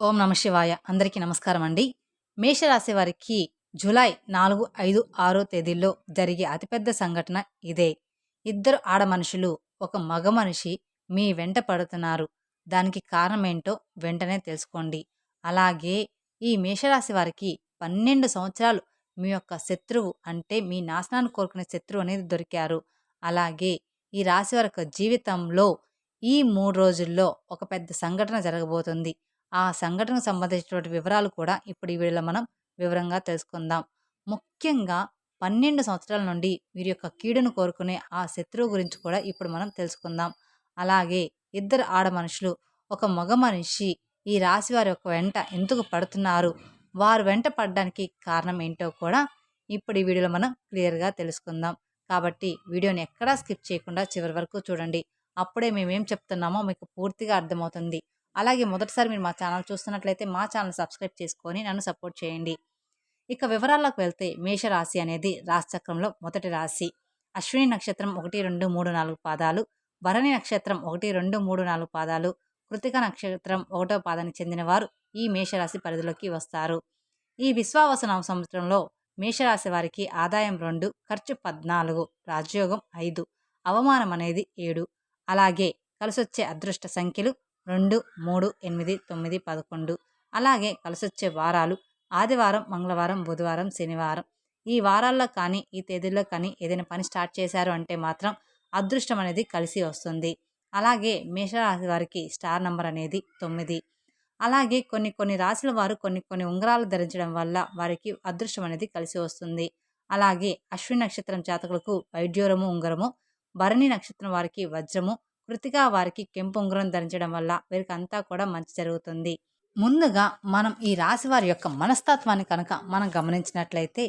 ఓం నమ శివాయ. అందరికీ నమస్కారం అండి. మేషరాశి వారికి జూలై నాలుగు ఐదు ఆరో తేదీల్లో జరిగే అతిపెద్ద సంఘటన ఇదే. ఇద్దరు ఆడ మనుషులు ఒక మగ మనిషి మీ వెంట పడుతున్నారు. దానికి కారణమేంటో వెంటనే తెలుసుకోండి. అలాగే ఈ మేషరాశి వారికి పన్నెండు సంవత్సరాలు మీ యొక్క శత్రువు అంటే మీ నాశనాన్ని కోరుకునే శత్రువు అనేది దొరికారు. అలాగే ఈ రాశి వారి యొక్క జీవితంలో ఈ మూడు రోజుల్లో ఒక పెద్ద సంఘటన జరగబోతుంది. ఆ సంఘటనకు సంబంధించినటువంటి వివరాలు కూడా ఇప్పుడు ఈ వీడియోలో మనం వివరంగా తెలుసుకుందాం. ముఖ్యంగా పన్నెండు సంవత్సరాల నుండి వీరి యొక్క కీడును కోరుకునే ఆ శత్రువు గురించి కూడా ఇప్పుడు మనం తెలుసుకుందాం. అలాగే ఇద్దరు ఆడ మనుషులు ఒక మగ మనిషి ఈ రాశి వారి యొక్క వెంట ఎందుకు పడుతున్నారు? వారు వెంట పడడానికి కారణం ఏంటో కూడా ఇప్పుడు ఈ వీడియోలో మనం క్లియర్గా తెలుసుకుందాం. కాబట్టి వీడియోని ఎక్కడా స్కిప్ చేయకుండా చివరి వరకు చూడండి. అప్పుడే మేమేం చెప్తున్నామో మీకు పూర్తిగా అర్థమవుతుంది. అలాగే మొదటిసారి మీరు మా ఛానల్ చూస్తున్నట్లయితే మా ఛానల్ సబ్స్క్రైబ్ చేసుకొని నన్ను సపోర్ట్ చేయండి. ఇక వివరాల్లోకి వెళ్తే మేషరాశి అనేది రాశిచక్రంలో మొదటి రాశి. అశ్విని నక్షత్రం ఒకటి రెండు మూడు నాలుగు పాదాలు. భరణి నక్షత్రం ఒకటి రెండు మూడు నాలుగు పాదాలు. కృతిక నక్షత్రం ఒకటో పాదానికి చెందినవారు ఈ మేషరాశి పరిధిలోకి వస్తారు. ఈ విశ్వావసన సంవత్సరంలో మేషరాశి వారికి ఆదాయం రెండు ఖర్చు పద్నాలుగు రాజయోగం ఐదు అవమానం అనేది ఏడు. అలాగే కలిసొచ్చే అదృష్ట సంఖ్యలు రెండు మూడు ఎనిమిది తొమ్మిది పదకొండు. అలాగే కలిసొచ్చే వారాలు ఆదివారం మంగళవారం బుధవారం శనివారం. ఈ వారాల్లో కానీ ఈ తేదీల్లో కానీ ఏదైనా పని స్టార్ట్ చేశారు అంటే మాత్రం అదృష్టం అనేది కలిసి వస్తుంది. అలాగే మేషరాశి వారికి స్టార్ నంబర్ అనేది తొమ్మిది. అలాగే కొన్ని కొన్ని రాశుల వారు కొన్ని కొన్ని ఉంగరాలు ధరించడం వల్ల వారికి అదృష్టం అనేది కలిసి వస్తుంది. అలాగే అశ్విని నక్షత్రం జాతకులకు వైద్యోరము ఉంగరము భరణి నక్షత్రం వారికి వజ్రము కృతిగా వారికి కెంపు ఉంగరం ధరించడం వల్ల వీరికి అంతా కూడా మంచి జరుగుతుంది. ముందుగా మనం ఈ రాశి వారి యొక్క మనస్తత్వాన్ని కనుక మనం గమనించినట్లయితే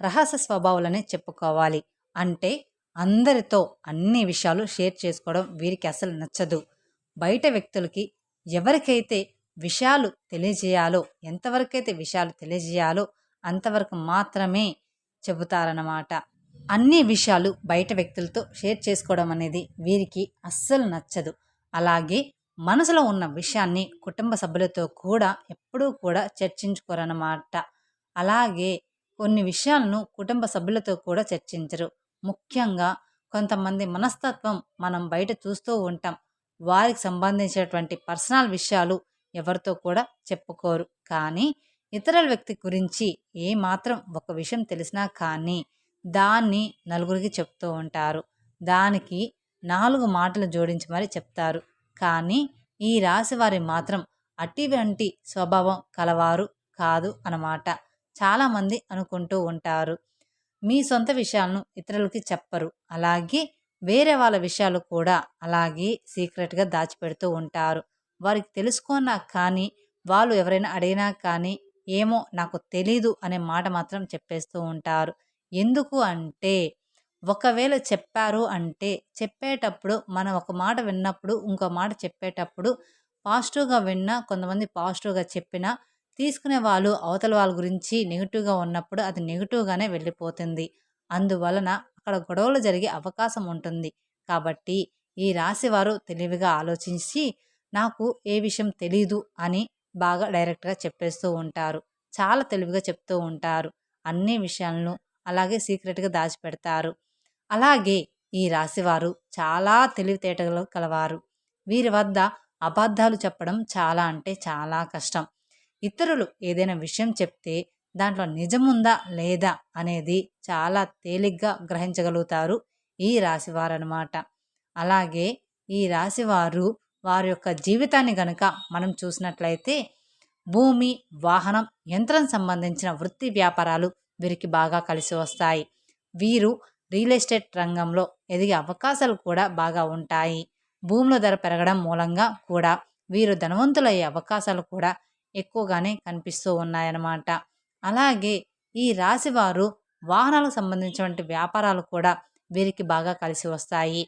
రహస్య స్వభావాలని చెప్పుకోవాలి. అంటే అందరితో అన్ని విషయాలు షేర్ చేసుకోవడం వీరికి అసలు నచ్చదు. బయట వ్యక్తులకి ఎవరికైతే విషయాలు తెలియజేయాలో ఎంతవరకైతే విషయాలు తెలియజేయాలో అంతవరకు మాత్రమే చెబుతారన్నమాట. అన్ని విషయాలు బయట వ్యక్తులతో షేర్ చేసుకోవడం అనేది వీరికి అస్సలు నచ్చదు. అలాగే మనసులో ఉన్న విషయాన్ని కుటుంబ సభ్యులతో కూడా ఎప్పుడూ కూడా చర్చించుకోరన్నమాట. అలాగే కొన్ని విషయాలను కుటుంబ సభ్యులతో కూడా చర్చించరు. ముఖ్యంగా కొంతమంది మనస్తత్వం మనం బయట చూస్తూ ఉంటాం. వారికి సంబంధించినటువంటి పర్సనల్ విషయాలు ఎవరితో కూడా చెప్పుకోరు. కానీ ఇతరుల వ్యక్తి గురించి ఏమాత్రం ఒక విషయం తెలిసినా కానీ దాన్ని నలుగురికి చెప్తూ ఉంటారు. దానికి నాలుగు మాటలు జోడించి మరి చెప్తారు. కానీ ఈ రాశి వారి మాత్రం అటువంటి స్వభావం కలవారు కాదు అన్నమాట. చాలామంది అనుకుంటూ ఉంటారు. మీ సొంత విషయాలను ఇతరులకి చెప్పరు. అలాగే వేరే వాళ్ళ విషయాలు కూడా అలాగే సీక్రెట్గా దాచిపెడుతూ ఉంటారు. వారికి తెలుసుకున్నా కానీ వాళ్ళు ఎవరైనా అడిగినా కానీ ఏమో నాకు తెలీదు అనే మాట మాత్రం చెప్పేస్తూ ఉంటారు. ఎందుకు అంటే ఒకవేళ చెప్పారు అంటే చెప్పేటప్పుడు మనం ఒక మాట విన్నప్పుడు ఇంకో మాట చెప్పేటప్పుడు పాజిటివ్గా విన్నా కొంతమంది పాజిటివ్గా చెప్పినా తీసుకునే వాళ్ళు అవతల వాళ్ళ గురించి నెగిటివ్గా ఉన్నప్పుడు అది నెగిటివ్గానే వెళ్ళిపోతుంది. అందువలన అక్కడ గొడవలు జరిగే అవకాశం ఉంటుంది. కాబట్టి ఈ రాశివారు తెలివిగా ఆలోచించి నాకు ఏ విషయం తెలీదు అని బాగా డైరెక్ట్గా చెప్పేస్తూ ఉంటారు. చాలా తెలివిగా చెప్తూ ఉంటారు. అన్ని విషయాలను అలాగే సీక్రెట్గా దాచిపెడతారు. అలాగే ఈ రాశివారు చాలా తెలివితేటలు కలవారు. వీరి వద్ద అబద్ధాలు చెప్పడం చాలా అంటే చాలా కష్టం. ఇతరులు ఏదైనా విషయం చెప్తే దాంట్లో నిజముందా లేదా అనేది చాలా తేలిగ్గా గ్రహించగలుగుతారు ఈ రాశివారు అనమాట అలాగే ఈ రాశివారు వారి యొక్క జీవితాన్ని గనుక మనం చూసినట్లయితే భూమి వాహనం యంత్రం సంబంధించిన వృత్తి వ్యాపారాలు వీరికి బాగా కలిసి వస్తాయి. వీరు రియల్ ఎస్టేట్ రంగంలో ఎదిగే అవకాశాలు కూడా బాగా ఉంటాయి. భూముల ధర పెరగడం మూలంగా కూడా వీరు ధనవంతులయ్యే అవకాశాలు కూడా ఎక్కువగానే కనిపిస్తూ ఉన్నాయన్నమాట. అలాగే ఈ రాశి వారు వాహనాలకు సంబంధించినటువంటి వ్యాపారాలు కూడా వీరికి బాగా కలిసి వస్తాయి.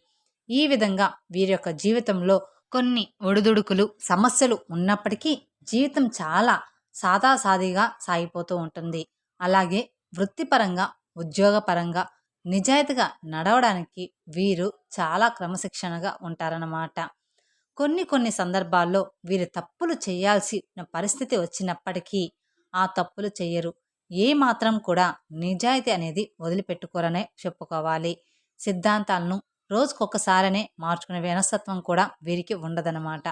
ఈ విధంగా వీరి యొక్క జీవితంలో కొన్ని ఒడిదుడుకులు సమస్యలు ఉన్నప్పటికీ జీవితం చాలా సాదాసాదిగా సాగిపోతూ ఉంటుంది. అలాగే వృత్తిపరంగా ఉద్యోగపరంగా నిజాయితీగా నడవడానికి వీరు చాలా క్రమశిక్షణగా ఉంటారన్నమాట. కొన్ని కొన్ని సందర్భాల్లో వీరు తప్పులు చేయాల్సిన పరిస్థితి వచ్చినప్పటికీ ఆ తప్పులు చెయ్యరు ఏ మాత్రం కూడా నిజాయితీ అనేది వదిలిపెట్టుకోరనే చెప్పుకోవాలి. సిద్ధాంతాలను రోజుకొకసారనే మార్చుకునే మనస్తత్వం కూడా వీరికి ఉండదనమాట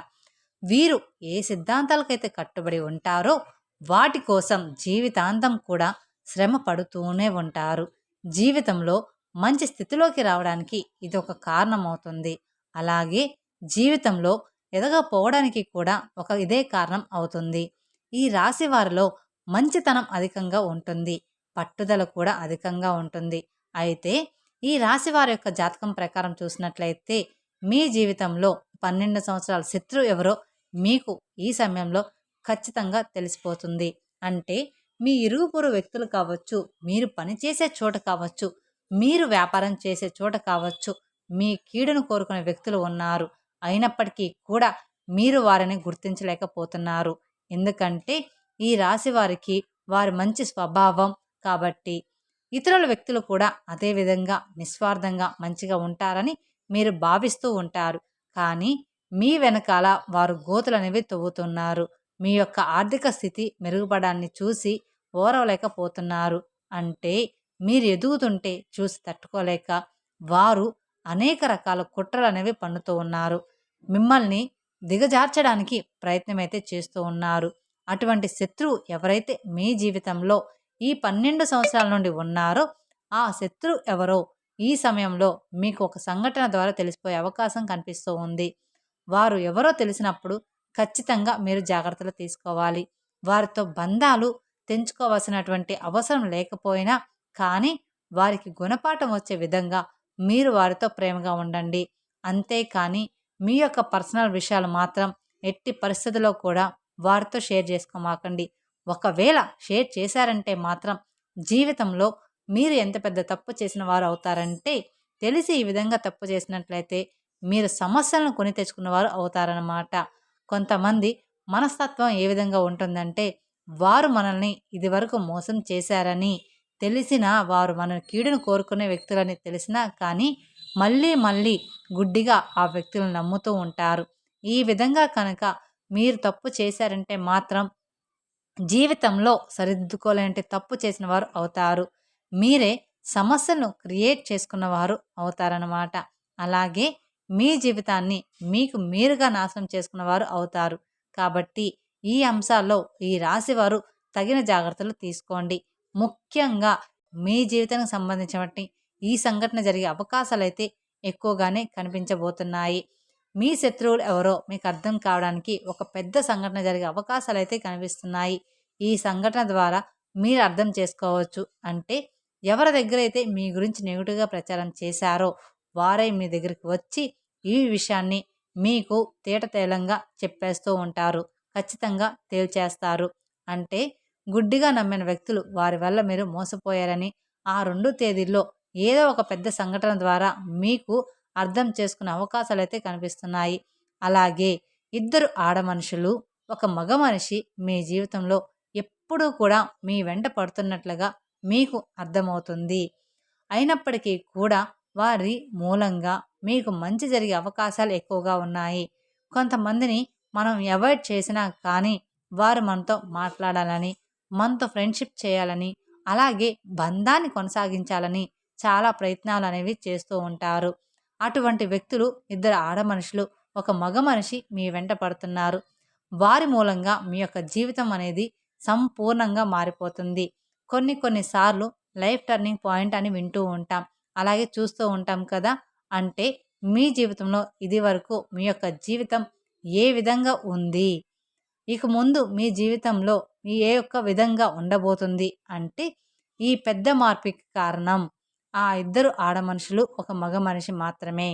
వీరు ఏ సిద్ధాంతాలకైతే కట్టుబడి ఉంటారో వాటి కోసం జీవితాంతం కూడా శ్రమ పడుతూనే ఉంటారు. జీవితంలో మంచి స్థితిలోకి రావడానికి ఇది ఒక కారణమవుతుంది. అలాగే జీవితంలో ఎదగపోవడానికి కూడా ఒక ఇదే కారణం అవుతుంది. ఈ రాశి వారిలో మంచితనం అధికంగా ఉంటుంది. పట్టుదల కూడా అధికంగా ఉంటుంది. అయితే ఈ రాశి వారి యొక్క జాతకం ప్రకారం చూసినట్లయితే మీ జీవితంలో పన్నెండు సంవత్సరాల శత్రువు ఎవరో మీకు ఈ సమయంలో ఖచ్చితంగా తెలిసిపోతుంది. అంటే మీ ఇరుగు వ్యక్తులు కావచ్చు మీరు పనిచేసే చోట కావచ్చు మీరు వ్యాపారం చేసే చోట కావచ్చు మీ కీడును కోరుకునే వ్యక్తులు ఉన్నారు. అయినప్పటికీ కూడా మీరు వారిని గుర్తించలేకపోతున్నారు. ఎందుకంటే ఈ రాశి వారికి వారి మంచి స్వభావం కాబట్టి ఇతరుల వ్యక్తులు కూడా అదే విధంగా నిస్వార్థంగా మంచిగా ఉంటారని మీరు భావిస్తూ ఉంటారు. కానీ మీ వెనకాల వారు గోతులనేవి తవ్వుతున్నారు. మీ యొక్క ఆర్థిక స్థితి మెరుగుపడాన్ని చూసి ఓరవలేకపోతున్నారు. అంటే మీరు ఎదుగుతుంటే చూసి తట్టుకోలేక వారు అనేక రకాల కుట్రలు అనేవి పన్నుతూ ఉన్నారు. మిమ్మల్ని దిగజార్చడానికి ప్రయత్నమైతే చేస్తూ ఉన్నారు. అటువంటి శత్రువు ఎవరైతే మీ జీవితంలో ఈ పన్నెండు సంవత్సరాల నుండి ఉన్నారో ఆ శత్రువు ఎవరో ఈ సమయంలో మీకు ఒక సంఘటన ద్వారా తెలిసిపోయే అవకాశం కనిపిస్తూ ఉంది. వారు ఎవరో తెలిసినప్పుడు ఖచ్చితంగా మీరు జాగ్రత్తలు తీసుకోవాలి. వారితో బంధాలు తెంచుకోవాల్సినటువంటి అవసరం లేకపోయినా కానీ వారికి గుణపాఠం వచ్చే విధంగా మీరు వారితో ప్రేమగా ఉండండి. అంతేకాని మీ యొక్క పర్సనల్ విషయాలు మాత్రం ఎట్టి పరిస్థితుల్లో కూడా వారితో షేర్ చేసుకోమాకండి. ఒకవేళ షేర్ చేశారంటే మాత్రం జీవితంలో మీరు ఎంత పెద్ద తప్పు చేసిన వారు అవుతారంటే తెలిసి ఈ విధంగా తప్పు చేసినట్లయితే మీరు సమస్యలను కొని తెచ్చుకున్నవారు అవుతారన్నమాట. కొంతమంది మనస్తత్వం ఏ విధంగా ఉంటుందంటే వారు మనల్ని ఇదివరకు మోసం చేశారని తెలిసిన వారు మన కీడును కోరుకునే వ్యక్తులని తెలిసినా కానీ మళ్ళీ మళ్ళీ గుడ్డిగా ఆ వ్యక్తులను నమ్ముతూ ఉంటారు. ఈ విధంగా కనుక మీరు తప్పు చేశారంటే మాత్రం జీవితంలో సరిదిద్దుకోలేంటి తప్పు చేసిన వారు అవుతారు. మీరే సమస్యను క్రియేట్ చేసుకున్నవారు అవుతారన్నమాట. అలాగే మీ జీవితాన్ని మీకు మీరుగా నాశనం చేసుకున్నవారు అవుతారు. కాబట్టి ఈ అంశాల్లో ఈ రాశివారు తగిన జాగ్రత్తలు తీసుకోండి. ముఖ్యంగా మీ జీవితానికి సంబంధించినటువంటి ఈ సంఘటన జరిగే అవకాశాలు అయితే ఎక్కువగానే కనిపించబోతున్నాయి. మీ శత్రువులు ఎవరో మీకు అర్థం కావడానికి ఒక పెద్ద సంఘటన జరిగే అవకాశాలు అయితే కనిపిస్తున్నాయి. ఈ సంఘటన ద్వారా మీరు అర్థం చేసుకోవచ్చు. అంటే ఎవరి దగ్గర అయితే మీ గురించి నెగిటివ్గా ప్రచారం చేశారో వారే మీ దగ్గరికి వచ్చి ఈ విషయాన్ని మీకు తేటతేలంగా చెప్పేస్తూ ఉంటారు. ఖచ్చితంగా తేల్చేస్తారు. అంటే గుడ్డిగా నమ్మిన వ్యక్తులు వారి వల్ల మీరు మోసపోయారని ఆ రెండు తేదీల్లో ఏదో ఒక పెద్ద సంఘటన ద్వారా మీకు అర్థం చేసుకునే అవకాశాలు అయితే కనిపిస్తున్నాయి. అలాగే ఇద్దరు ఆడ మనుషులు ఒక మగ మనిషి మీ జీవితంలో ఎప్పుడూ కూడా మీ వెంట పడుతున్నట్లుగా మీకు అర్థమవుతుంది. అయినప్పటికీ కూడా వారి మూలంగా మీకు మంచి జరిగే అవకాశాలు ఎక్కువగా ఉన్నాయి. కొంతమందిని మనం అవాయిడ్ చేసినా కానీ వారు మనతో మాట్లాడాలని మనతో ఫ్రెండ్షిప్ చేయాలని అలాగే బంధాన్ని కొనసాగించాలని చాలా ప్రయత్నాలు అనేవి చేస్తూ ఉంటారు. అటువంటి వ్యక్తులు ఇద్దరు ఆడ మనుషులు ఒక మగ మనిషి మీ వెంట పడుతున్నారు. వారి మూలంగా మీ యొక్క జీవితం అనేది సంపూర్ణంగా మారిపోతుంది. కొన్ని కొన్నిసార్లు లైఫ్ టర్నింగ్ పాయింట్ అని వింటూ ఉంటాం. అలాగే చూస్తూ ఉంటాం కదా! అంటే మీ జీవితంలో ఇది వరకు మీ యొక్క జీవితం ఏ విధంగా ఉంది? ఇక ముందు మీ జీవితంలో మీ ఏ యొక్క విధంగా ఉండబోతుంది అంటే ఈ పెద్ద మార్పుకి కారణం ఆ ఇద్దరు ఆడ మనుషులు ఒక మగ మనిషి మాత్రమే.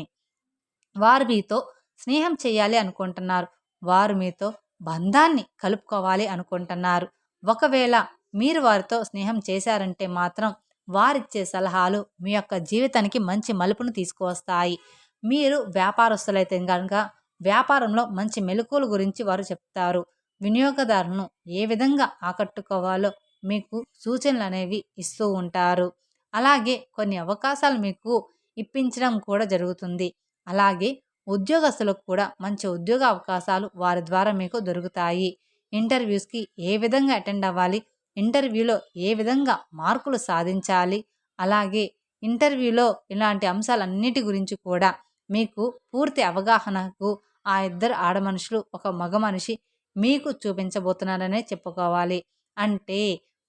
వారు మీతో స్నేహం చేయాలి అనుకుంటున్నారు. వారు మీతో బంధాన్ని కలుపుకోవాలి అనుకుంటున్నారు. ఒకవేళ మీరు వారితో స్నేహం చేశారంటే మాత్రం వారిచ్చే సలహాలు మీ యొక్క జీవితానికి మంచి మలుపును తీసుకువస్తాయి. మీరు వ్యాపారస్తులైతే కనుక వ్యాపారంలో మంచి మెలకువల గురించి వారు చెప్తారు. వినియోగదారులను ఏ విధంగా ఆకట్టుకోవాలో మీకు సూచనలు అనేవి ఇస్తూ ఉంటారు. అలాగే కొన్ని అవకాశాలు మీకు ఇప్పించడం కూడా జరుగుతుంది. అలాగే ఉద్యోగస్తులకు కూడా మంచి ఉద్యోగ అవకాశాలు వారి ద్వారా మీకు దొరుకుతాయి. ఇంటర్వ్యూస్కి ఏ విధంగా అటెండ్ అవ్వాలి? ఇంటర్వ్యూలో ఏ విధంగా మార్కులు సాధించాలి? అలాగే ఇంటర్వ్యూలో ఇలాంటి అంశాలన్నిటి గురించి కూడా మీకు పూర్తి అవగాహనకు ఆ ఇద్దరు ఆడమనుషులు ఒక మగ మనిషి మీకు చూపించబోతున్నారనే చెప్పుకోవాలి. అంటే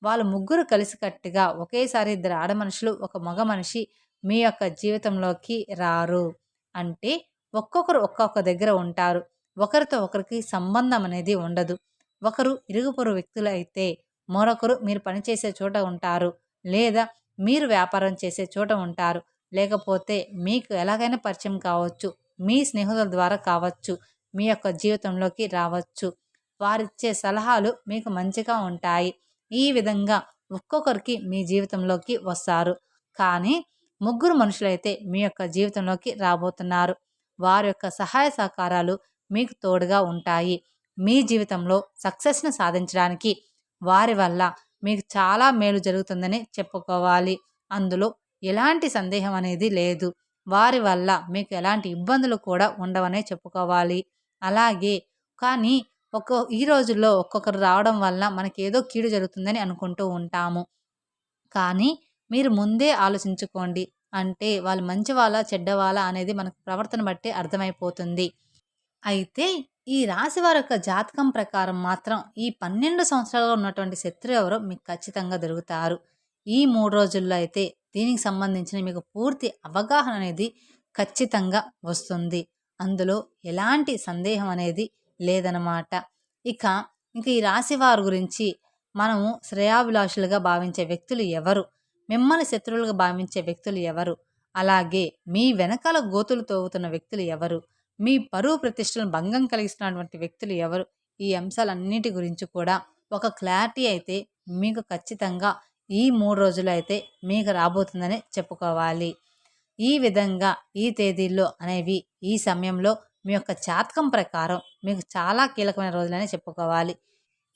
వాళ్ళు ముగ్గురు కలిసికట్టుగా ఒకేసారి ఇద్దరు ఆడమనుషులు ఒక మగ మనిషి మీ యొక్క జీవితంలోకి రారు. అంటే ఒక్కొక్కరు ఒక్కొక్క దగ్గర ఉంటారు. ఒకరితో ఒకరికి సంబంధం అనేది ఉండదు. ఒకరు ఇరుగుపొరు వ్యక్తులు అయితే మరొకరు మీరు పనిచేసే చోట ఉంటారు. లేదా మీరు వ్యాపారం చేసే చోట ఉంటారు. లేకపోతే మీకు ఎలాగైనా పరిచయం కావచ్చు. మీ స్నేహితుల ద్వారా కావచ్చు మీ యొక్క జీవితంలోకి రావచ్చు. వారిచ్చే సలహాలు మీకు మంచిగా ఉంటాయి. ఈ విధంగా ఒక్కొక్కరికి మీ జీవితంలోకి వస్తారు. కానీ ముగ్గురు మనుషులైతే మీ యొక్క జీవితంలోకి రాబోతున్నారు. వారి యొక్క సహాయ సహకారాలు మీకు తోడుగా ఉంటాయి. మీ జీవితంలో సక్సెస్ను సాధించడానికి వారి వల్ల మీకు చాలా మేలు జరుగుతుందని చెప్పుకోవాలి. అందులో ఎలాంటి సందేహం అనేది లేదు. వారి వల్ల మీకు ఎలాంటి ఇబ్బందులు కూడా ఉండవనే చెప్పుకోవాలి. అలాగే కానీ ఒక్కో ఈ రోజుల్లో ఒక్కొక్కరు రావడం వల్ల మనకి ఏదో కీడు జరుగుతుందని అనుకుంటూ ఉంటాము. కానీ మీరు ముందే ఆలోచించుకోండి. అంటే వాళ్ళు మంచివాళ్ళ చెడ్డవాళ్ళ అనేది మనకు ప్రవర్తన బట్టి అర్థమైపోతుంది. అయితే ఈ రాశి వారి యొక్క జాతకం ప్రకారం మాత్రం ఈ పన్నెండు సంవత్సరాలుగా ఉన్నటువంటి శత్రు ఎవరో మీకు ఖచ్చితంగా దొరుకుతారు. ఈ మూడు రోజుల్లో అయితే దీనికి సంబంధించిన మీకు పూర్తి అవగాహన అనేది ఖచ్చితంగా వస్తుంది. అందులో ఎలాంటి సందేహం అనేది లేదనమాట ఇక ఇంక ఈ రాశి వారి గురించి మనము శ్రేయాభిలాషులుగా భావించే వ్యక్తులు ఎవరు? మిమ్మల్ని శత్రువులుగా భావించే వ్యక్తులు ఎవరు? అలాగే మీ వెనకాల గోతులు తోగుతున్న వ్యక్తులు ఎవరు? మీ పరువు ప్రతిష్టలను భంగం కలిగిస్తున్నటువంటి వ్యక్తులు ఎవరు? ఈ అంశాలన్నిటి గురించి కూడా ఒక క్లారిటీ అయితే మీకు ఖచ్చితంగా ఈ మూడు రోజులు అయితే మీకు రాబోతుందని చెప్పుకోవాలి. ఈ విధంగా ఈ తేదీల్లో అనేవి ఈ సమయంలో మీ యొక్క జాతకం ప్రకారం మీకు చాలా కీలకమైన రోజులని చెప్పుకోవాలి.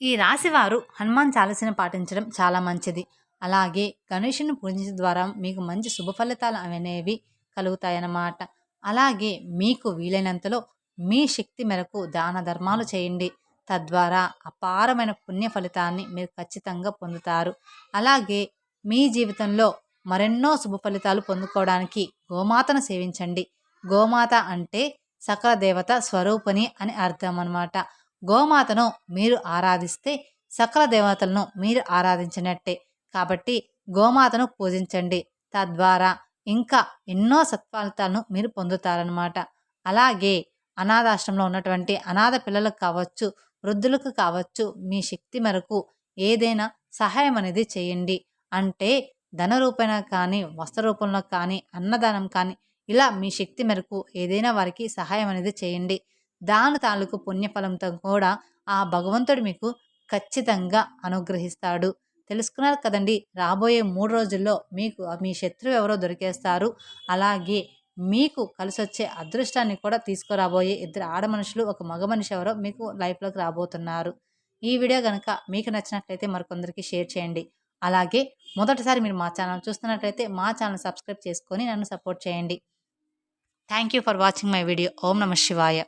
ఈ రాశివారు హనుమాన్ చాలీసని పాటించడం చాలా మంచిది. అలాగే గణేషుని పూజించడం ద్వారా మీకు మంచి శుభ ఫలితాలు అనేవి కలుగుతాయన్నమాట. అలాగే మీకు వీలైనంతలో మీ శక్తి మేరకు దాన ధర్మాలు చేయండి. తద్వారా అపారమైన పుణ్య ఫలితాన్ని మీరు ఖచ్చితంగా పొందుతారు. అలాగే మీ జీవితంలో మరెన్నో శుభ ఫలితాలు పొందుకోవడానికి గోమాతను సేవించండి. గోమాత అంటే సకల దేవత స్వరూపని అని అర్థం అనమాట గోమాతను మీరు ఆరాధిస్తే సకల దేవతలను మీరు ఆరాధించినట్టే. కాబట్టి గోమాతను పూజించండి. తద్వారా ఇంకా ఎన్నో సత్ఫలితాలను మీరు పొందుతారనమాట అలాగే అనాథాశ్రమంలో ఉన్నటువంటి అనాథ పిల్లలకు కావచ్చు వృద్ధులకు కావచ్చు మీ శక్తి మేరకు ఏదైనా సహాయం అనేది చేయండి. అంటే ధన రూపంలో కానీ వస్త్ర రూపంలో కానీ అన్నదానం కానీ ఇలా మీ శక్తి మేరకు ఏదైనా వారికి సహాయం అనేది చేయండి. దాని తాలూకు పుణ్యఫలంతో కూడా ఆ భగవంతుడు మీకు ఖచ్చితంగా అనుగ్రహిస్తాడు. తెలుసుకున్నారు కదండి రాబోయే మూడు రోజుల్లో మీకు మీ శత్రువు ఎవరో దొరికేస్తారు. అలాగే మీకు కలిసొచ్చే అదృష్టాన్ని కూడా తీసుకురాబోయే ఇద్దరు ఆడ మనుషులు ఒక మగ మనిషి ఎవరో మీకు లైఫ్లోకి రాబోతున్నారు. ఈ వీడియో కనుక మీకు నచ్చినట్లయితే మరికొందరికి షేర్ చేయండి. అలాగే మొదటిసారి మీరు మా ఛానల్ చూస్తున్నట్లయితే మా ఛానల్ సబ్స్క్రైబ్ చేసుకొని నన్ను సపోర్ట్ చేయండి. Thank you for watching my video. ఓం నమ శివాయ.